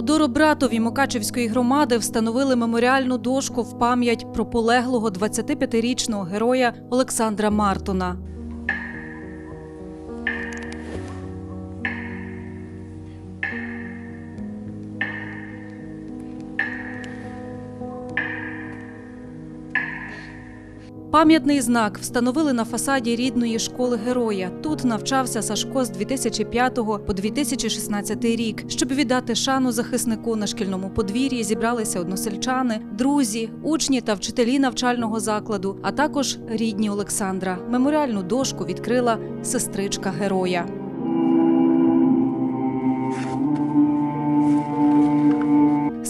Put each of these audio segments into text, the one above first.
У Доробратові Мукачевської громади встановили меморіальну дошку в пам'ять про полеглого 25-річного героя Олександра Мартона. Пам'ятний знак встановили на фасаді рідної школи героя. Тут навчався Сашко з 2005 по 2016 рік. Щоб віддати шану захиснику на шкільному подвір'ї, зібралися односельчани, друзі, учні та вчителі навчального закладу, а також рідні Олександра. Меморіальну дошку відкрила сестричка героя.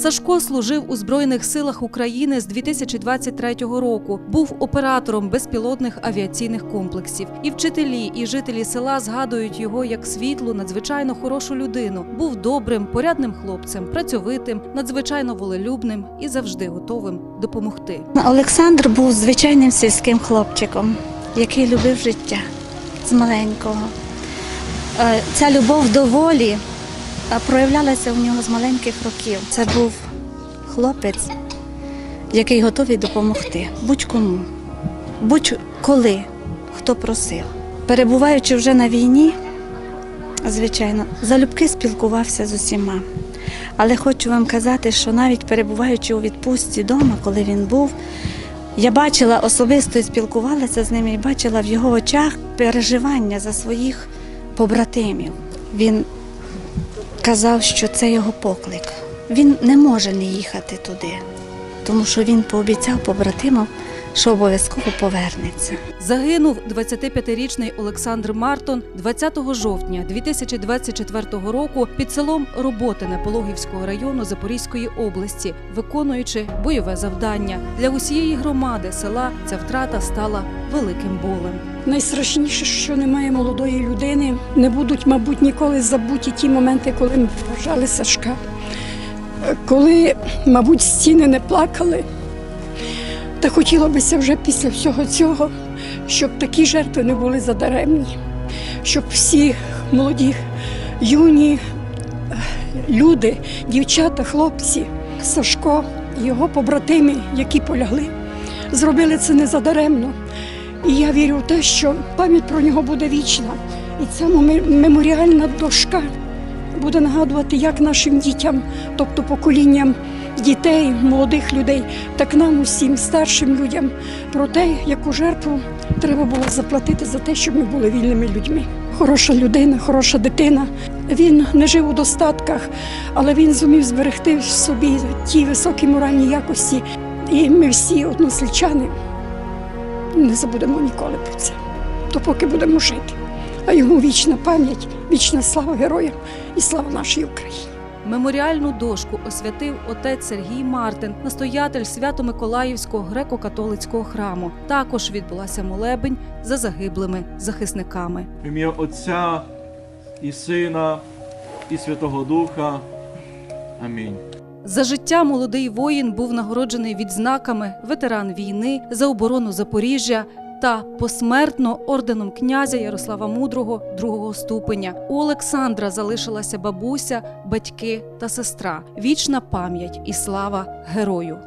Сашко служив у Збройних силах України з 2023 року. Був оператором безпілотних авіаційних комплексів. І вчителі, і жителі села згадують його як світлу, надзвичайно хорошу людину. Був добрим, порядним хлопцем, працьовитим, надзвичайно волелюбним і завжди готовим допомогти. Олександр був звичайним сільським хлопчиком, який любив життя з маленького. Е, Ця любов до волі проявлялася у нього з маленьких років. Це був хлопець, який готовий допомогти будь-кому, будь-коли, хто просив. Перебуваючи вже на війні, звичайно, залюбки спілкувався з усіма. Але хочу вам казати, що навіть перебуваючи у відпустці вдома, коли він був, я бачила особисто і спілкувалася з ним і бачила в його очах переживання за своїх побратимів. Він казав, що це його поклик. Він не може не їхати туди, тому що він пообіцяв побратимам, що обов'язково повернеться. Загинув 25-річний Олександр Мартон 20 жовтня 2024 року під селом Роботине Пологівського району Запорізької області, виконуючи бойове завдання. Для усієї громади села ця втрата стала великим болем. Найстрашніше, що немає молодої людини, не будуть, мабуть, ніколи забуті ті моменти, коли ми проважали Сашка. Коли, мабуть, стіни не плакали. Та хотіло бися вже після всього цього, щоб такі жертви не були задаремні, щоб всі молоді, юні е, люди, дівчата, хлопці, Сашко, його побратими, які полягли, зробили це не задаремно. І я вірю в те, що пам'ять про нього буде вічна. І ця меморіальна дошка буде нагадувати як нашим дітям, тобто поколінням дітей, молодих людей, так нам усім старшим людям про те, яку жертву треба було заплатити за те, щоб ми були вільними людьми. Хороша людина, хороша дитина. Він не жив у достатках, але він зумів зберегти в собі ті високі моральні якості. І ми всі односельчани не забудемо ніколи про це, допоки будемо жити. А йому вічна пам'ять, вічна слава героям і слава нашій Україні. Меморіальну дошку освятив отець Сергій Мартин, настоятель Свято-Миколаївського греко-католицького храму. Також відбулася молебень за загиблими захисниками. Ім'я Отця і Сина, і Святого Духа. Амінь. За життя молодий воїн був нагороджений відзнаками ветеран війни за оборону Запоріжжя та посмертно орденом князя Ярослава Мудрого другого ступеня. У Олександра залишилася бабуся, батьки та сестра. Вічна пам'ять і слава герою.